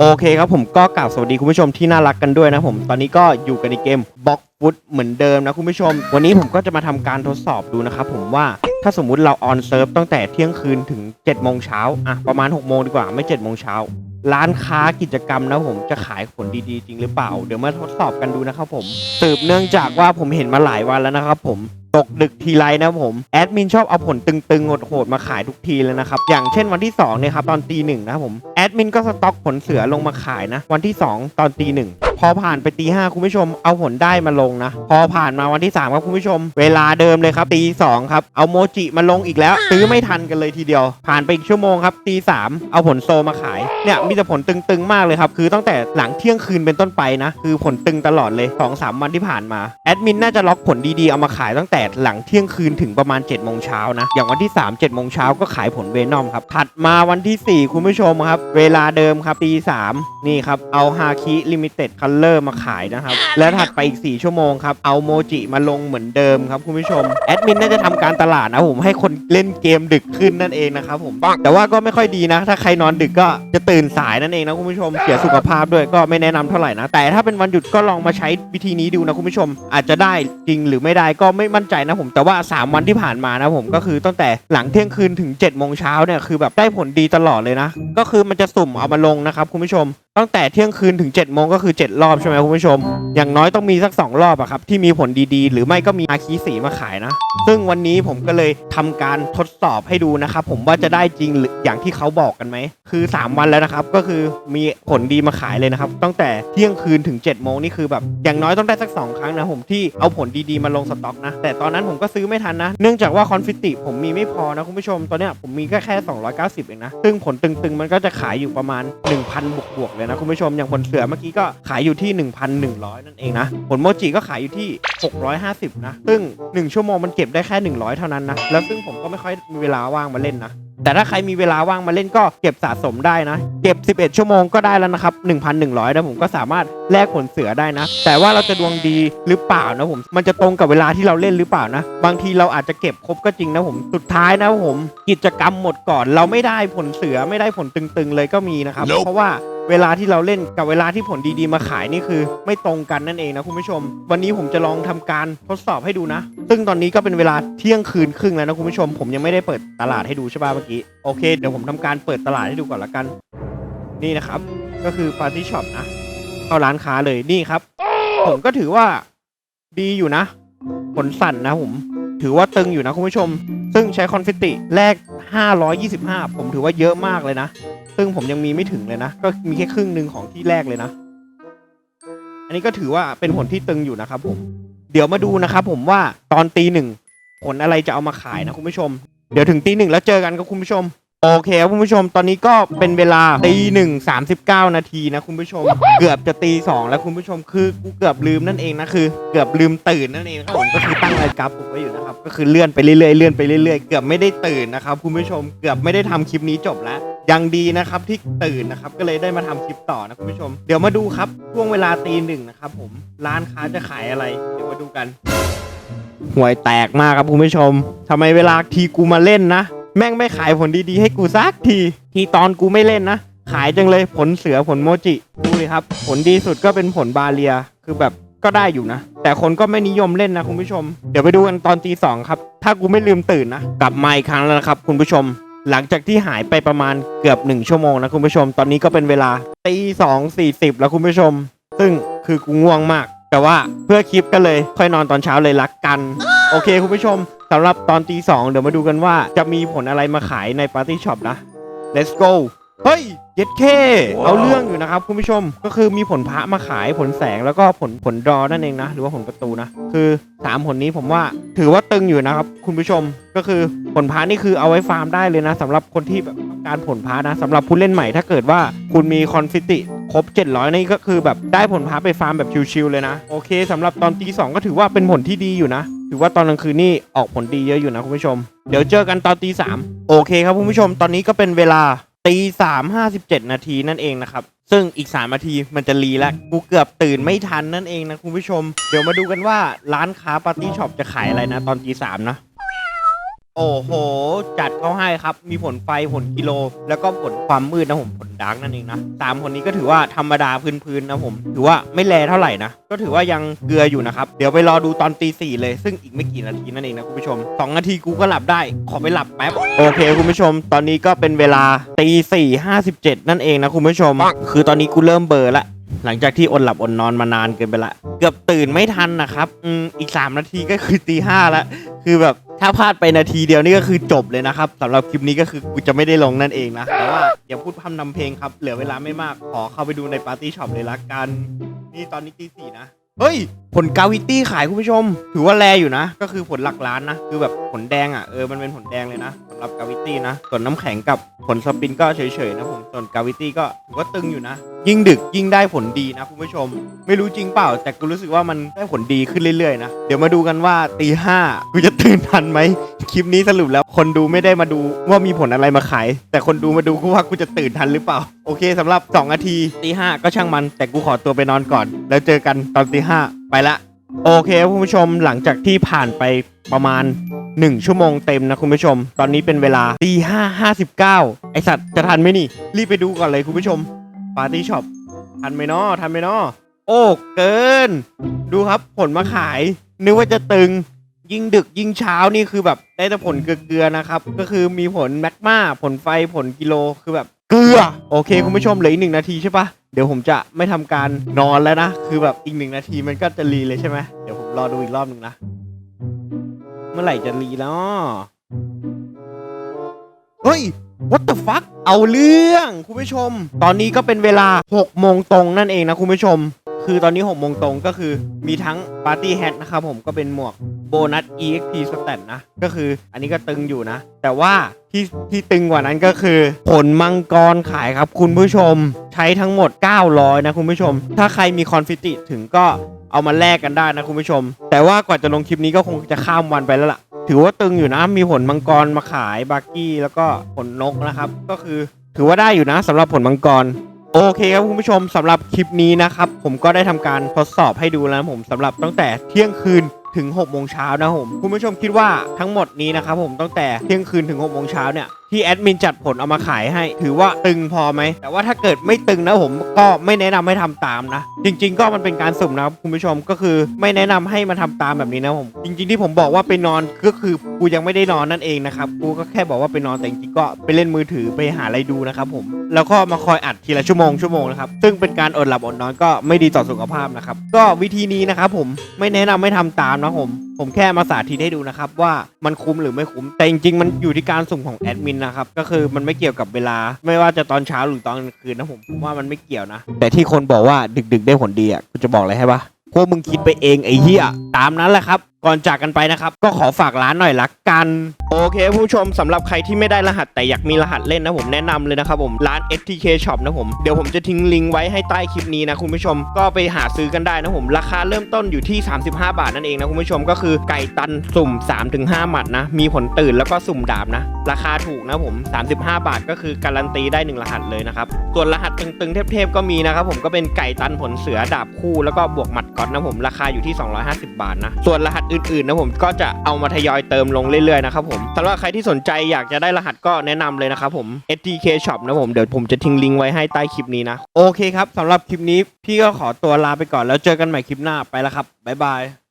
โอเคครับผมก็กล่าวสวัสดีคุณผู้ชมที่น่ารักกันด้วยนะผมตอนนี้ก็อยู่กันในเกมบล็อกฟุตเหมือนเดิมนะคุณผู้ชม วันนี้ผมก็จะมาทำการทดสอบดูนะครับผมว่าถ้าสมมุติเราออนเซิร์ฟตั้งแต่เที่ยงคืนถึง7จ็ดโมงเช้าอะประมาณ6กโมงดีกว่าไม่7จ็ดโมงเช้าร้านค้ากิจกรรมนะผมจะขายผลดีๆ จริงหรือเปล่า เดี๋ยวมาทดสอบกันดูนะครับผมสืบเนื่องจากว่าผมเห็นมาหลายวันแล้วนะครับผม ตกดึกทีไรนะผมแอดมินชอบเอาผลตึงๆโหดๆมาขายทุกทีเลยนะครับอย่างเช่นวันที่2เนี่ยครับตอนตีหนึ่งนะผมแอดมินก็สต็อกผลเสือลงมาขายนะวันที่ 2 ตอนตีหนึ่งพอผ่านไปตีห้าคุณผู้ชมเอาผลได้มาลงนะ พอผ่านมาวันที่ 3 ครับคุณผู้ชม เวลาเดิมเลยครับตีสองครับเอาโมจิมาลงอีกแล้ว ซื้อไม่ทันกันเลยทีเดียว ผ่านไปอีกชั่วโมงครับตีสามเอาผลโซมาขายเนี่ยมีแต่ผลตึงๆมากเลยครับคือตั้งแต่หลังเที่ยงคืนเป็นต้นไปนะคือผลตึงตลอดเลย2อสวันที่ผ่านมาแอดมินน่าจะล็อกผลดีๆเอามาขายตั้งแต่หลังเที่ยงคืนถึงประมาณ7จ็ดโมงเช้านะอย่างวันที่ 3 7จ็ดโมงเช้าก็ขายผลเวนอมครับถัดมาวันที่ 4 คุณผู้ชมครับ เวลาเดิมครับตีสามนี่ครับเอาฮาคิลิมิเต็ดคัลเลอร์มาขายนะครับ และถัดไปอีก 4 ชั่วโมงครับ เอาโมจิมาลงเหมือนเดิมครับคุณผู้ชม แอดมินน่าจะทำการตลาดนะผมให้คนเล่นเกมดึกขึ้นนั่นเองนะครับผมแต่ว่าก็ไม่ค่อยดีนะ ถ้าใครนอนดึกก็จะตื่นสายนั่นเองนะคุณผู้ชมเสียสุขภาพด้วยก็ไม่แนะนำเท่าไหร่นะ แต่ถ้าเป็นวันหยุดก็ลองมาใช้วิธีนี้ดูนะคุณผู้ชม อาจจะได้จริงหรือไม่ได้ก็ไม่มั่นใจนะผมแต่ว่า 3 วันที่ผ่านมานะผมก็คือตั้งแต่หลังเที่ยงคืนถึง7จ็ดโมงเช้าเนี่ยคือแบบได้ผลดีตลอดเลยนะ ก็คือมันจะสุ่มเอามาลงนะครับคุณผู้ชม ตั้งแต่เที่ยงคืนถึง7จ็ดโมงก็คือ 7 รอบใช่ไหมคุณผู้ชม อย่างน้อยต้องมีสัก 2 รอบอะครับ ที่มีผลดีๆ หรือไม่ก็มีอาคีสีมาขายนะ ซึ่งวันนี้ผมก็เลยทำการทดสอบให้ดูนะครับ ผมว่าจะได้จริงหรืออย่างที่เขาบอกกันไหม คือ 3 วันแล้วนะครับ ก็คือมีผลดีมาขายเลยนะครับ ตั้งแต่เที่ยงคืนถึง7จ็ดโมงนี่คือแบบอย่างน้อยต้องได้สัก 2 ครั้งนะผมที่เอาผลดีๆมาลงสต็อกนะ แต่ตอนนั้นผมก็ซื้อไม่ทันนะ เนื่องจากว่าคอนฟิติผมมีไม่พอนะคุณผู้ชมตอนเนี้ยผมมีก็แค่290เองนะซึ่งผลตึงๆ มันก็จะขายอยู่ประมาณ 1,000บวกๆเลยนะคุณผู้ชมอย่างผลเสือเมื่อกี้ก็ขายอยู่ที่ 1,100 นั่นเองนะผลโมจิก็ขายอยู่ที่ 650 นะ ซึ่ง 1 ชั่วโมงมันเก็บได้แค่ 100 เท่านั้นนะ แล้วซึ่งผมก็ไม่ค่อยมีเวลาว่างมาเล่นนะแต่ถ้าใครมีเวลาว่างมาเล่นก็เก็บสะสมได้นะ เก็บ 11 ชั่วโมงก็ได้แล้วนะครับ 1,100นะผมก็สามารถแลกผลเสือได้นะ แต่ว่าเราจะดวงดีหรือเปล่านะผม มันจะตรงกับเวลาที่เราเล่นหรือเปล่านะ บางทีเราอาจจะเก็บครบก็จริงนะผม สุดท้ายนะผม กิจกรรมหมดก่อนเราไม่ได้ผลเสือไม่ได้ผลตึงๆเลยก็มีนะครับ Nope เพราะว่า เวลาที่เราเล่นกับเวลาที่ผลดีๆมาขายนี่คือ ไม่ตรงกันนั่นเองนะคุณผู้ชม วันนี้ผมจะลองทำการทดสอบให้ดูนะ ซึ่งตอนนี้ก็เป็นเวลาเที่ยงคืนครึ่งแล้วนะคุณผู้ชม ผมยังไม่ได้เปิดตลาดให้ดูใช่ป่ะเมื่อกี้โอเคเดี๋ยวผมทำการเปิดตลาดให้ดูก่อนละกัน นี่นะครับ ก็คือปาร์ตี้ช็อปนะเข้าร้านค้าเลยนี่ครับ ผมก็ถือว่าดีอยู่นะ ผลสั่นนะผมถือว่าตึงอยู่นะคุณผู้ชม ซึ่งใช้คอนฟิติแลก525 ผมถือว่าเยอะมากเลยนะ ซึ่งผมยังมีไม่ถึงเลยนะ ก็มีแค่ครึ่งหนึ่งของที่แรกเลยนะ อันนี้ก็ถือว่าเป็นผลที่ตึงอยู่นะครับผม เดี๋ยวมาดูนะครับผมว่าตอนตีหนึ่งผลอะไรจะเอามาขายนะคุณผู้ชม เดี๋ยวถึงตีหนึ่งแล้วเจอกันครับคุณผู้ชม โอเคครับคุณผู้ชมตอนนี้ก็เป็นเวลาตีหนึ่งสามสิบเก้านาทีนะคุณผู้ชม เกือบจะตีสองแล้วคุณผู้ชมคือกูเกือบลืมนั่นเองนะคือ เกือบลืมตื่นนั่นเองครับผมก็คือตั้งนาฬิกาปลุกไว้อยู่นะครับก็คือเลื่อนไปเรื่อยๆเลื่อนไปเรื่อยๆเกือบไม่ได้ตื่นนะครับคุณผู้ชมเกือบไม่ได้ทำคลิปนี้จบแล้วยังดีนะครับที่ตื่นนะครับก็เลยได้มาทำคลิปต่อนะคุณผู้ชม เดี๋ยวมาดูครับช่วงเวลาตีหนึ่งนะครับผมร้านค้าจะขายอะไรเดี๋ยวมาดูกันห่วยแตกมากครับคุณผู้ชมทำไมเวลาทีกูมาเล่นนะ แม่งไม่ขายผลดีๆให้กูสักที ทีตอนกูไม่เล่นนะ ขายจังเลยผลเสือผลโมจิ ดูเลยครับ ผลดีสุดก็เป็นผลบาเลีย คือแบบก็ได้อยู่นะ แต่คนก็ไม่นิยมเล่นนะคุณผู้ชม เดี๋ยวไปดูกันตอนตีสองครับ ถ้ากูไม่ลืมตื่นนะ กลับมาอีกครั้งแล้วนะครับคุณผู้ชม หลังจากที่หายไปประมาณเกือบหนึ่งชั่วโมงนะคุณผู้ชม ตอนนี้ก็เป็นเวลาตีสองสี่สิบแล้วคุณผู้ชม ซึ่งคือกูง่วงมาก แต่ว่าเพื่อคลิปก็เลยค่อยนอนตอนเช้าเลยรักกัน โอเคคุณผู้ชม สำหรับตอนตีสองเดี๋ยวมาดูกันว่าจะมีผลอะไรมาขายในปาร์ตี้ช็อปนะ let's go เฮ้ยเย็ดเค เอาเรื่องอยู่นะครับคุณผู้ชมก็คือมีผลพระมาขายผลแสงแล้วก็ผลผลดอนั่นเองนะ หรือว่าผลประตูนะ คือสามผลนี้ผมว่าถือว่าตึงอยู่นะครับ คุณผู้ชมก็คือผลพระนี่คือเอาไว้ฟาร์มได้เลยนะสำหรับคนที่แบบต้องการผลพระนะสำหรับผู้เล่นใหม่ถ้าเกิดว่าคุณมีคอนฟิติครบ 700 นี่ก็คือแบบได้ผลพระไปฟาร์มแบบชิวๆเลยนะ โอเคสำหรับตอนตีสองก็ถือว่าเป็นผลที่ดีอยู่นะ ถือว่าตอนกลางคืนนี่ออกผลดีเยอะอยู่นะคุณผู้ชม เดี๋ยวเจอกันตอนตีสามโอเคครับคุณผู้ชม ตอนนี้ก็เป็นเวลาตีสามห้าสิบเจ็ดนาทีนั่นเองนะครับ ซึ่งอีกสามนาทีมันจะรีแล้วกูเกือบตื่นไม่ทันนั่นเองนะคุณผู้ชม เดี๋ยวมาดูกันว่าร้านค้าปาร์ตี้ช็อปจะขายอะไรนะตอนตีสามนะ โอ้โห จัดเขาให้ครับ มีผลไฟผลกิโล แล้วก็ผลความมืดนะผมผลดาร์กนั่นเองนะสามผลนี้ก็ถือว่าธรรมดาพื้นๆนะผม ถือว่าไม่แลเท่าไหร่นะ ก็ถือว่ายังเกลืออยู่นะครับ เดี๋ยวไปรอดูตอนตีสี่เลย ซึ่งอีกไม่กี่นาทีนั่นเองนะคุณผู้ชมสองนาทีกูก็หลับได้ ขอไปหลับแป๊บ โอเคคุณผู้ชม ตอนนี้ก็เป็นเวลาตีสี่ห้าสิบเจ็ดนั่นเองนะคุณผู้ชม คือตอนนี้กูเริ่มเบลอร์ละหลังจากที่อดหลับอดนอนมานานเกินไปละ เกือบตื่นไม่ทันนะครับ อืมอีก 3 นาทีก็คือตีห้าล้วคือแบบ ถ้าพลาดไปนาทีเดียวนี่ก็คือจบเลยนะครับสำหรับคลิปนี้ก็คือกูจะไม่ได้ลงนั่นเองนะ แต่ว่าอย่าพูดพร่ำนำเพลงครับ เหลือเวลาไม่มาก ขอเข้าไปดูในปาร์ตี้ช็อปเลยละกัน นี่ตอนนี้ตีสี่นะ เฮ้ย ผลกาวิตี้ขายคุณผู้ชม ถือว่าแรอยู่นะ ก็คือผลหลักล้านนะ คือแบบผลแดงอะ เออ มันเป็นผลแดงเลยนะสำหรับกาวิตี้นะ ส่วนน้ำแข็งกับผลสปินก็เฉยๆนะผม ส่วนกาวิตี้ก็ถือว่าตึงอยู่นะ ยิ่งดึกยิ่งได้ผลดีนะคุณผู้ชม ไม่รู้จริงเปล่า แต่กูรู้สึกว่ามันได้ผลดีขึ้นเรื่อยๆนะ เดี๋ยวมาดูกันว่าตีห้ากูจะตื่นทันไหม คลิปนี้สรุปแล้วคนดูไม่ได้มาดูว่ามีผลอะไรมาขาย แต่คนดูมาดูกูว่ากูจะตื่นทันหรือเปล่า โอเคสำหรับ 2 นาทีตีห้าก็ช่างมัน แต่กูขอตัวไปนอนก่อน แล้วเจอกันตอนตีห้าไปละ โอเคคุณผู้ชมหลังจากที่ผ่านไปประมาณ 1 ชั่วโมงเต็มนะคุณผู้ชม ตอนนี้เป็นเวลาตีห้าห้าสิบเก้าไอสัตว์จะทันไหมนี่ รีบไปดูก่อนเลยคุณผู้ชมปาร์ตี้ช็อปทันไหมเนาะทันไหมเนาะโอ้เกิน ดูครับผลมาขาย นึกว่าจะตึง ยิ่งดึกยิ่งเช้านี่คือแบบได้แต่ผลเกลือๆนะครับ ก็คือมีผลแมกมาผลไฟผลกิโลคือแบบเกลือ โอเค คุณผู้ชมเหลืออีกหนึ่งนาทีใช่ปะเดี๋ยวผมจะไม่ทำการนอนแล้วนะ คือแบบอีกหนึ่งนาทีมันก็จะรีเลยใช่ไหมเดี๋ยวผมรอดูอีกรอบหนึ่งนะ เมื่อไหร่จะรีแล้วเฮ้ย what the fuck เอาเรื่องคุณผู้ชม ตอนนี้ก็เป็นเวลา6โมงตรงนั่นเองนะคุณผู้ชม คือตอนนี้6โมงตรงก็คือมีทั้ง Party Hat นะครับผมก็เป็นหมวก โบนัส EXP Stat นะ ก็คืออันนี้ก็ตึงอยู่นะ แต่ว่าที่ที่ตึงกว่านั้นก็คือ ผลมังกรขายครับคุณผู้ชมใช้ทั้งหมด 900 นะคุณผู้ชม ถ้าใครมีคอนฟิติถึงก็เอามาแลกกันได้นะคุณผู้ชม แต่ว่ากว่าจะลงคลิปนี้ก็คงจะข้ามวันไปแล้วล่ะ ถือว่าตึงอยู่นะ มีผลมังกรมาขายบาร์กี้แล้วก็ผลนกนะครับ ก็คือถือว่าได้อยู่นะสำหรับผลมังกรโอเคครับคุณผู้ชมสำหรับคลิปนี้นะครับ ผมก็ได้ทำการทดสอบให้ดูแล้วผมสำหรับตั้งแต่เที่ยงคืน ถึง6โมงเช้านะผมคุณผู้ชมคิดว่าทั้งหมดนี้นะครับผมตั้งแต่เที่ยงคืนถึง6โมงเช้าเนี่ย ที่แอดมินจัดผลเอามาขายให้ ถือว่าตึงพอไหม แต่ว่าถ้าเกิดไม่ตึงนะผมก็ไม่แนะนำให้ทำตามนะ จริง ๆ ก็มันเป็นการสุ่มนะครับคุณผู้ชมก็คือไม่แนะนำให้มาทำตามแบบนี้นะผม จริง ๆ ที่ผมบอกว่าไปนอนก็คือกูยังไม่ได้นอนนั่นเองนะครับกูก็แค่บอกว่าไปนอนแต่จริงๆก็ไปเล่นมือถือไปหาอะไรดูนะครับผมแล้วก็มาคอยอัดทีละชั่วโมงชั่วโมงนะครับซึ่งเป็นการอดหลับอดนอนก็ไม่ดีต่อสุขภาพนะครับก็วิธีนี้นะครับผมไม่แนะนำให้ทำตามนะผม ผมแค่มาสาธิตให้ดูนะครับว่ามันคุ้มหรือไม่คุ้ม แต่จริงๆ มันอยู่ที่การสุ่มของแอดมินนะครับ ก็คือมันไม่เกี่ยวกับเวลา ไม่ว่าจะตอนเช้าหรือตอนกลางคืนนะผมผมว่ามันไม่เกี่ยวนะ แต่ที่คนบอกว่าดึกๆ ได้ผลดีอะกูจะบอกอะไรให้ปะพวกมึงคิดไปเองไอ้เหี้ยตามนั้นแหละครับก่อนจากกันไปนะครับ ก็ขอฝากร้านหน่อยละกัน โอเคผู้ชมสำหรับใครที่ไม่ได้รหัสแต่อยากมีรหัสเล่นนะผมแนะนำเลยนะครับผมร้าน STK Shop นะผมเดี๋ยวผมจะทิ้งลิงก์ไว้ให้ใต้คลิปนี้นะคุณผู้ชมก็ไปหาซื้อกันได้นะผม ราคาเริ่มต้นอยู่ที่ 35 บาทนั่นเองนะคุณผู้ชมก็คือไก่ตันสุ่ม 3-5 หมัดนะ มีผลตื่นแล้วก็สุ่มดาบนะ ราคาถูกนะผม 35 บาทก็คือการันตีได้ 1 รหัสเลยนะครับส่วนรหัสตึงๆเทพๆก็มีนะครับผมก็เป็นไก่ตันผลเสือดาบคู่แล้วก็บวกหมัดก๊อตนะผมราคาอยู่ที่ 250 บาทนะส่วนรหัสอื่นๆนะผมก็จะเอามาทยอยเติมลงเรื่อยๆนะครับผมสำหรับใครที่สนใจอยากจะได้รหัสก็แนะนำเลยนะครับผม STK Shop นะผมเดี๋ยวผมจะทิ้งลิงก์ไว้ให้ใต้คลิปนี้นะ โอเคครับสำหรับคลิปนี้พี่ก็ขอตัวลาไปก่อนแล้วเจอกันใหม่คลิปหน้าไปแล้วครับบ๊ายบาย